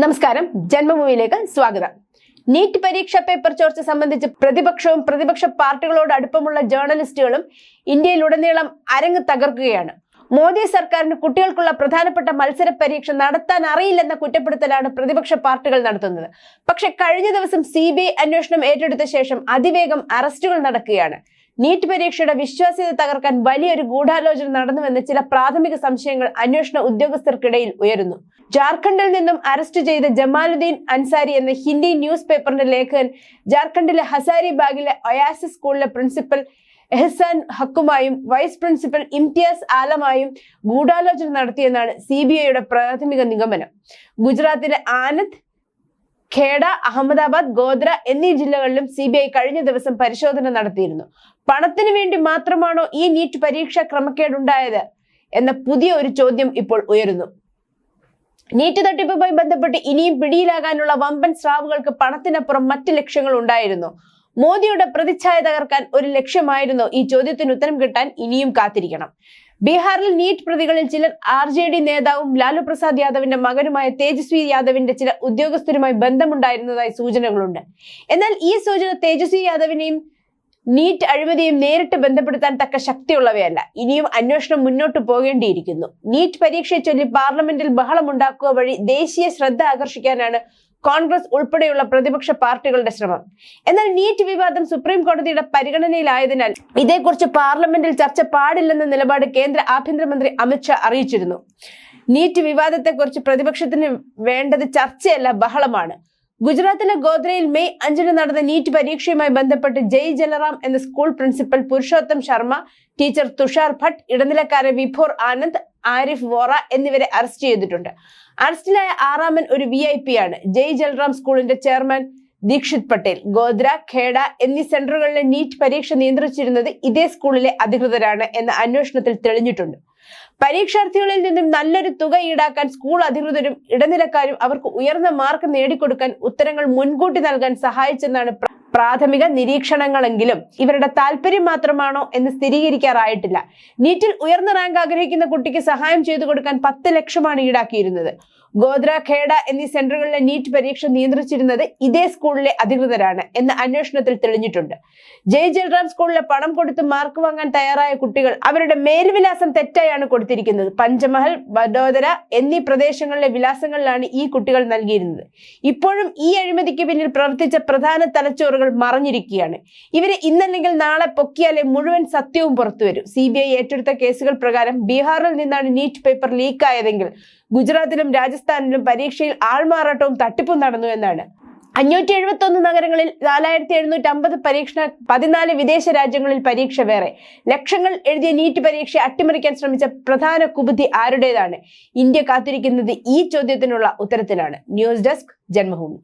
നമസ്കാരം. ജന്മഭൂമിയിലേക്ക് സ്വാഗതം. നീറ്റ് പരീക്ഷാ പേപ്പർ ചോർച്ച സംബന്ധിച്ച് പ്രതിപക്ഷവും പ്രതിപക്ഷ പാർട്ടികളോട് അടുപ്പമുള്ള ജേർണലിസ്റ്റുകളും ഇന്ത്യയിലുടനീളം അരങ്ങ് തകർക്കുകയാണ്. മോദി സർക്കാരിന് കുട്ടികൾക്കുള്ള പ്രധാനപ്പെട്ട മത്സര പരീക്ഷ നടത്താൻ അറിയില്ലെന്ന കുറ്റപ്പെടുത്തലാണ് പ്രതിപക്ഷ പാർട്ടികൾ നടത്തുന്നത്. പക്ഷെ കഴിഞ്ഞ ദിവസം സി ബി ഐ അന്വേഷണം ഏറ്റെടുത്ത ശേഷം അതിവേഗം അറസ്റ്റുകൾ നടക്കുകയാണ്. നീറ്റ് പരീക്ഷയുടെ വിശ്വാസ്യത തകർക്കാൻ വലിയൊരു ഗൂഢാലോചന നടന്നുവെന്ന് ചില പ്രാഥമിക സംശയങ്ങൾ അന്വേഷണ ഉദ്യോഗസ്ഥർക്കിടയിൽ ഉയരുന്നു. ജാർഖണ്ഡിൽ നിന്നും അറസ്റ്റ് ചെയ്ത ജമാലുദ്ദീൻ അൻസാരി എന്ന ഹിന്ദി ന്യൂസ് പേപ്പറിന്റെ ലേഖകൻ ജാർഖണ്ഡിലെ ഹസാരിബാഗിലെ ഒയാസി സ്കൂളിലെ പ്രിൻസിപ്പൽ എഹ്സാൻ ഹക്കുമായും വൈസ് പ്രിൻസിപ്പൽ ഇംതിയാസ് ആലമായും ഗൂഢാലോചന നടത്തിയെന്നാണ് സി ബി ഐയുടെ പ്രാഥമിക നിഗമനം. ഗുജറാത്തിലെ ആനന്ദ് ഖേഡ അഹമ്മദാബാദ് ഗോദ്ര എന്നീ ജില്ലകളിലും സി കഴിഞ്ഞ ദിവസം പരിശോധന നടത്തിയിരുന്നു. പണത്തിന് വേണ്ടി മാത്രമാണോ ഈ നീറ്റ് പരീക്ഷ ക്രമക്കേടുണ്ടായത് എന്ന പുതിയ ഒരു ചോദ്യം ഇപ്പോൾ ഉയരുന്നു. നീറ്റ് തട്ടിപ്പുമായി ബന്ധപ്പെട്ട് ഇനിയും പിടിയിലാകാനുള്ള വമ്പൻ സ്രാവുകൾക്ക് പണത്തിനപ്പുറം മറ്റ് ലക്ഷ്യങ്ങൾ ഉണ്ടായിരുന്നു. മോദിയുടെ പ്രതിച്ഛായ തകർക്കാൻ ഒരു ലക്ഷ്യമായിരുന്നു ഈ ചോദ്യത്തിന് ഉത്തരം കിട്ടാൻ ഇനിയും കാത്തിരിക്കണം. ബീഹാറിൽ നീറ്റ് പ്രതികളിൽ ചിലർ ആർ ജെ ഡി നേതാവും ലാലു പ്രസാദ് യാദവിന്റെ മകനുമായ തേജസ്വി യാദവിന്റെ ചില ഉദ്യോഗസ്ഥരുമായി ബന്ധമുണ്ടായിരുന്നതായി സൂചനകളുണ്ട്. എന്നാൽ ഈ സൂചന തേജസ്വി യാദവിനെയും നീറ്റ് അഴിമതിയും നേരിട്ട് ബന്ധപ്പെടുത്താൻ തക്ക ശക്തിയുള്ളവയല്ല. ഇനിയും അന്വേഷണം മുന്നോട്ട് പോകേണ്ടിയിരിക്കുന്നു. നീറ്റ് പരീക്ഷയെ ചൊല്ലി പാർലമെന്റിൽ ബഹളമുണ്ടാക്കുക വഴി ദേശീയ ശ്രദ്ധ ആകർഷിക്കാനാണ് കോൺഗ്രസ് ഉൾപ്പെടെയുള്ള പ്രതിപക്ഷ പാർട്ടികളുടെ ശ്രമം. എന്നാൽ നീറ്റ് വിവാദം സുപ്രീം കോടതിയുടെ പരിഗണനയിലായതിനാൽ ഇതേക്കുറിച്ച് പാർലമെന്റിൽ ചർച്ച പാടില്ലെന്ന നിലപാട് കേന്ദ്ര ആഭ്യന്തരമന്ത്രി അമിത്ഷാ അറിയിച്ചിരുന്നു. നീറ്റ് വിവാദത്തെക്കുറിച്ച് പ്രതിപക്ഷത്തിന് വേണ്ടത് ചർച്ചയല്ല ബഹളമാണ്. ഗുജറാത്തിലെ ഗോദ്രയിൽ മെയ് അഞ്ചിന് നടന്ന നീറ്റ് പരീക്ഷയുമായി ബന്ധപ്പെട്ട് ജയ് ജലറാം എന്ന school principal Purushottam Sharma teacher Tushar Bhatt ഇടനിലക്കാരൻ Vibhor Anand Arif Vora എന്നിവരെ അറസ്റ്റ് ചെയ്തിട്ടുണ്ട്. അറസ്റ്റിലായ ആറാമൻ ഒരു വി ഐ പി ആണ്. ജയ് ജലറാം സ്കൂളിന്റെ ചെയർമാൻ ദീക്ഷിത് പട്ടേൽ ഗോദ്ര ഖേഡ എന്നീ സെന്ററുകളിലെ നീറ്റ് പരീക്ഷ നിയന്ത്രിച്ചിരുന്നത് ഇതേ സ്കൂളിലെ അധികൃതരാണ് എന്ന അന്വേഷണത്തിൽ തെളിഞ്ഞിട്ടുണ്ട്. പരീക്ഷാർത്ഥികളിൽ നിന്നും നല്ലൊരു തുക ഈടാക്കാൻ സ്കൂൾ അധികൃതരും ഇടനിലക്കാരും അവർക്ക് ഉയർന്ന മാർക്ക് നേടിക്കൊടുക്കാൻ ഉത്തരങ്ങൾ മുൻകൂട്ടി നൽകാൻ സഹായിച്ചെന്നാണ് പ്ര- പ്രാഥമിക നിരീക്ഷണങ്ങളെങ്കിലും ഇവരുടെ താല്പര്യം മാത്രമാണോ എന്ന് സ്ഥിരീകരിക്കാറായിട്ടില്ല. നീറ്റിൽ ഉയർന്ന റാങ്ക് ആഗ്രഹിക്കുന്ന കുട്ടിക്ക് സഹായം ചെയ്തു കൊടുക്കാൻ പത്ത് ലക്ഷമാണ് ഈടാക്കിയിരുന്നത്. ഗോദ്ര ഖേഡ എന്നീ സെന്ററുകളിലെ നീറ്റ് പരീക്ഷ നിയന്ത്രിച്ചിരുന്നത് ഇതേ സ്കൂളിലെ അധികൃതരാണ് എന്ന് അന്വേഷണത്തിൽ തെളിഞ്ഞിട്ടുണ്ട്. ജയ് ജൽറാം സ്കൂളിലെ പണം കൊടുത്ത് മാർക്ക് വാങ്ങാൻ തയ്യാറായ കുട്ടികൾ അവരുടെ മേൽവിലാസം തെറ്റായാണ് കൊടുത്തിരിക്കുന്നത്. പഞ്ചമഹൽ വഡോദര എന്നീ പ്രദേശങ്ങളിലെ വിലാസങ്ങളിലാണ് ഈ കുട്ടികൾ നൽകിയിരുന്നത്. ഇപ്പോഴും ഈ അഴിമതിക്ക് പിന്നിൽ പ്രവർത്തിച്ച പ്രധാന തലച്ചോറുകൾ മറഞ്ഞിരിക്കുകയാണ്. ഇവരെ ഇന്നല്ലെങ്കിൽ നാളെ പൊക്കിയാലേ മുഴുവൻ സത്യവും പുറത്തുവരും സി ബി ഐ ഏറ്റെടുത്ത കേസുകൾ പ്രകാരം ബീഹാറിൽ നിന്നാണ് നീറ്റ് പേപ്പർ ലീക്കായതെങ്കിൽ ഗുജറാത്തിലും രാജസ്ഥാനിലും പരീക്ഷയിൽ ആൾമാറാട്ടവും തട്ടിപ്പും നടന്നു എന്നാണ്. അഞ്ഞൂറ്റി എഴുപത്തി ഒന്ന് നഗരങ്ങളിൽ നാലായിരത്തി എഴുന്നൂറ്റി അമ്പത് പരീക്ഷണ പതിനാല് വിദേശ രാജ്യങ്ങളിൽ പരീക്ഷ വേറെ. ലക്ഷങ്ങൾ എഴുതിയ നീറ്റ് പരീക്ഷ അട്ടിമറിക്കാൻ ശ്രമിച്ച പ്രധാന കുബുദ്ധി ആരുടേതാണ്? ഇന്ത്യ കാത്തിരിക്കുന്നത് ഈ ചോദ്യത്തിനുള്ള ഉത്തരത്തിലാണ്. News desk Janmabhumi.